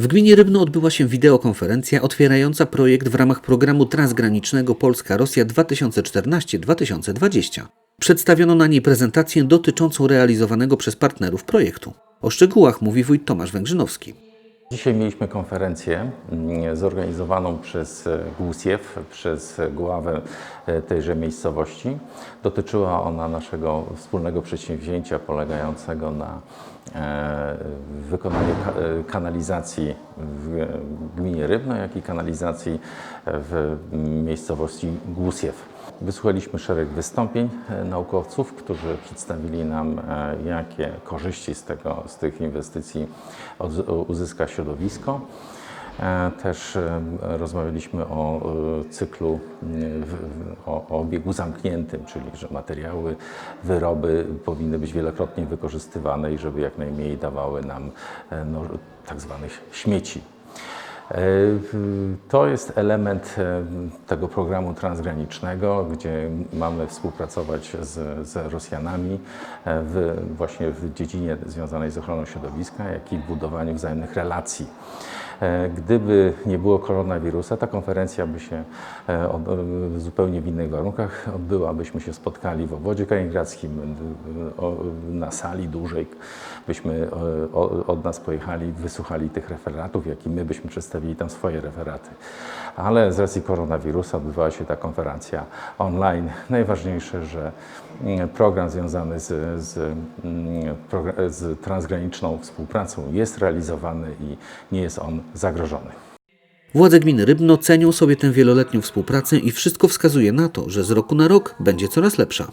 W gminie Rybno odbyła się wideokonferencja otwierająca projekt w ramach programu transgranicznego Polska-Rosja 2014-2020. Przedstawiono na niej prezentację dotyczącą realizowanego przez partnerów projektu. O szczegółach mówi wójt Tomasz Węgrzynowski. Dzisiaj mieliśmy konferencję mm, zorganizowaną przez e, GUSiew, przez głowę e, tejże miejscowości. Dotyczyła ona naszego wspólnego przedsięwzięcia polegającego na e, wykonaniu ka- e, kanalizacji w gminie Rybno, jak i kanalizacji w miejscowości Głusiew. Wysłuchaliśmy szereg wystąpień e, naukowców, którzy przedstawili nam, e, jakie korzyści z, tego, z tych inwestycji uzyska środowisko. E, Też rozmawialiśmy o cyklu, o, obiegu zamkniętym, czyli że materiały, wyroby powinny być wielokrotnie wykorzystywane i żeby jak najmniej dawały nam no, tak zwanych śmieci. E, To jest element e, tego programu transgranicznego, gdzie mamy współpracować z, z Rosjanami e, w, właśnie w dziedzinie związanej z ochroną środowiska, jak i budowaniu wzajemnych relacji. Gdyby nie było koronawirusa, ta konferencja by się od- zupełnie w innych warunkach odbyła, byśmy się spotkali w obwodzie kaliningradzkim, na sali dużej, byśmy od nas pojechali, wysłuchali tych referatów, jak i my byśmy przedstawili tam swoje referaty. Ale z racji koronawirusa odbywała się ta konferencja online. Najważniejsze, że mm, program związany z, z, mm, z transgraniczną współpracą jest realizowany i nie jest on zagrożony. Władze gminy Rybno cenią sobie tę wieloletnią współpracę i wszystko wskazuje na to, że z roku na rok będzie coraz lepsza.